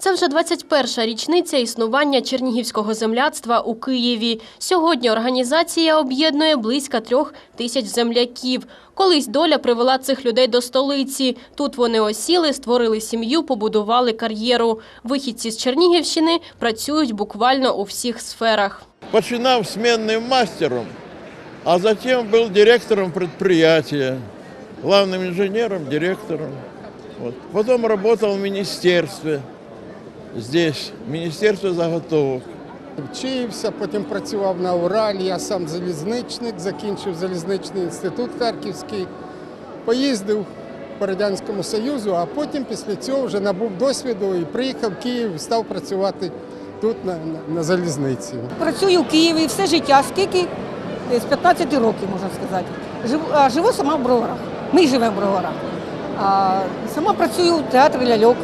Це вже 21-ша річниця існування чернігівського земляцтва у Києві. Сьогодні організація об'єднує близько трьох тисяч земляків. Колись доля привела цих людей до столиці. Тут вони осіли, створили сім'ю, побудували кар'єру. Вихідці з Чернігівщини працюють буквально у всіх сферах. Починав сменным мастером, а затем был директором предприятия, главным инженером, директором. Вот. Потом работал в министерстве, здесь, в министерстве заготовок. Вчився, потім працював на Уралі. Я сам залізничник, закінчив залізничний інститут Харківський. Поїздив по Радянському Союзу, а потім після цього вже набув досвіду і приїхав в Київ став працювати тут на, на, на залізниці. Працюю в Києві все життя, скільки з 15 років, можна сказати. Живу, а, живу сама в Броварах. Ми живемо в Броварах. А, сама працюю в театрі ляльок.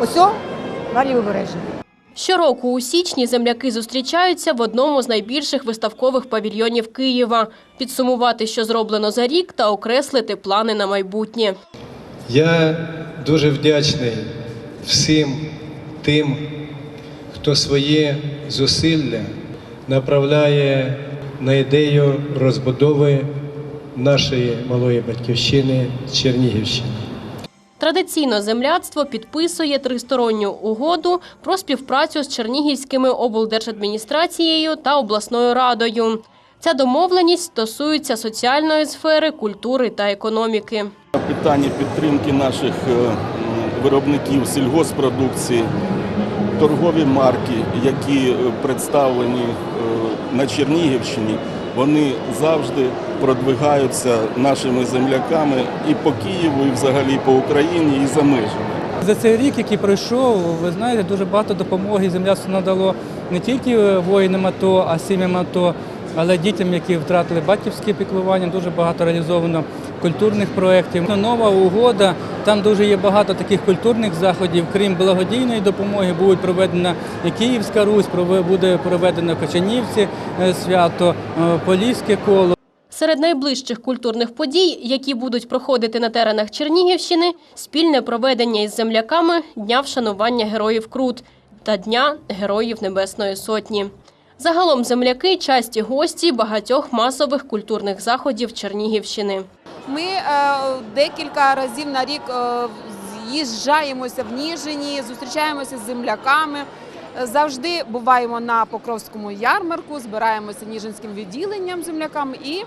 Ось о, далі вибережжя. Щороку у січні земляки зустрічаються в одному з найбільших виставкових павільйонів Києва. Підсумувати, що зроблено за рік, та окреслити плани на майбутнє. Я дуже вдячний всім тим, хто своє зусилля направляє на ідею розбудови нашої малої батьківщини Чернігівщини. Традиційно земляцтво підписує тристоронню угоду про співпрацю з Чернігівськими облдержадміністрацією та обласною радою. Ця домовленість стосується соціальної сфери, культури та економіки. Питання підтримки наших е, виробників сільгоспродукції, торгові марки, які е, представлені е, на Чернігівщині, вони завжди продвигаються нашими земляками і по Києву, і взагалі по Україні, і за межами. За цей рік, який пройшов, ви знаєте, дуже багато допомоги земля надало не тільки воїнам АТО, а сім'ям АТО, але дітям, які втратили батьківське піклування, дуже багато реалізовано культурних проєктів. Ну, Нова угода, там дуже є багато таких культурних заходів, крім благодійної допомоги, буде проведена і Київська Русь, буде проведено Кочанівці е, свято, е, Поліське коло. Серед найближчих культурних подій, які будуть проходити на теренах Чернігівщини, спільне проведення із земляками Дня вшанування героїв Крут та Дня Героїв Небесної Сотні. Загалом земляки часті гості багатьох масових культурних заходів Чернігівщини. Ми е, декілька разів на рік е, з'їжджаємося в Ніжині, зустрічаємося з земляками. Е, Завжди буваємо на Покровському ярмарку, збираємося ніжинським відділенням земляками і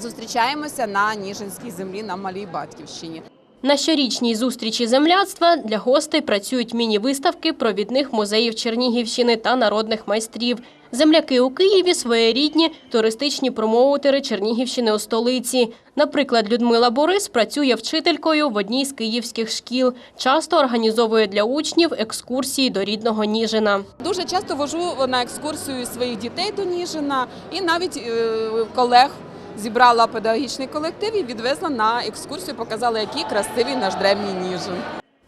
зустрічаємося на Ніжинській землі на Малій Батьківщині. На щорічній зустрічі земляцтва для гостей працюють міні-виставки провідних музеїв Чернігівщини та народних майстрів. Земляки у Києві своєрідні туристичні промоутери Чернігівщини у столиці. Наприклад, Людмила Борис працює вчителькою в одній з київських шкіл. Часто організовує для учнів екскурсії до рідного Ніжина. Дуже часто вожу на екскурсію своїх дітей до Ніжина і навіть е, колег. Зібрала педагогічний колектив і відвезла на екскурсію, показала, який красивий наш древній Ніжин.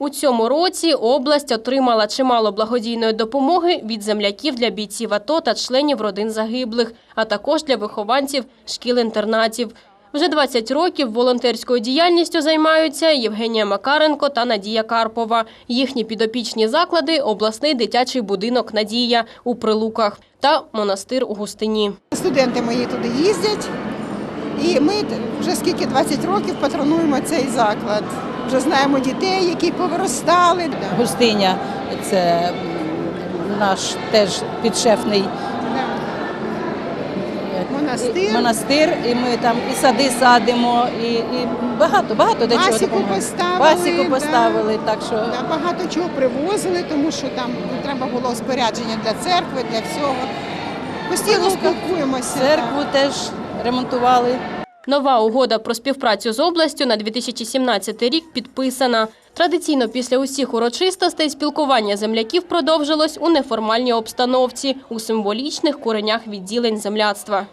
У цьому році область отримала чимало благодійної допомоги від земляків для бійців АТО та членів родин загиблих, а також для вихованців шкіл-інтернатів. Вже 20 років волонтерською діяльністю займаються Євгенія Макаренко та Надія Карпова. Їхні підопічні заклади – обласний дитячий будинок «Надія» у Прилуках та монастир у Густині. Студенти мої туди їздять, і ми вже скільки 20 років патронуємо цей заклад. Вже знаємо дітей, які повиростали. Густиня це наш теж підшефний Монастир, монастир, і ми там і сади садимо, і, і багато, багато до чого Пасіку допомагаємо. поставили, Пасіку да. поставили, так що да, багато чого привозили, тому що там треба було спорядження для церкви, для всього. Постійно спілкуємося. церкву теж ремонтували. Нова угода про співпрацю з областю на 2017 рік підписана. Традиційно після усіх урочистостей спілкування земляків продовжилось у неформальній обстановці у символічних коренях відділень земляцтва.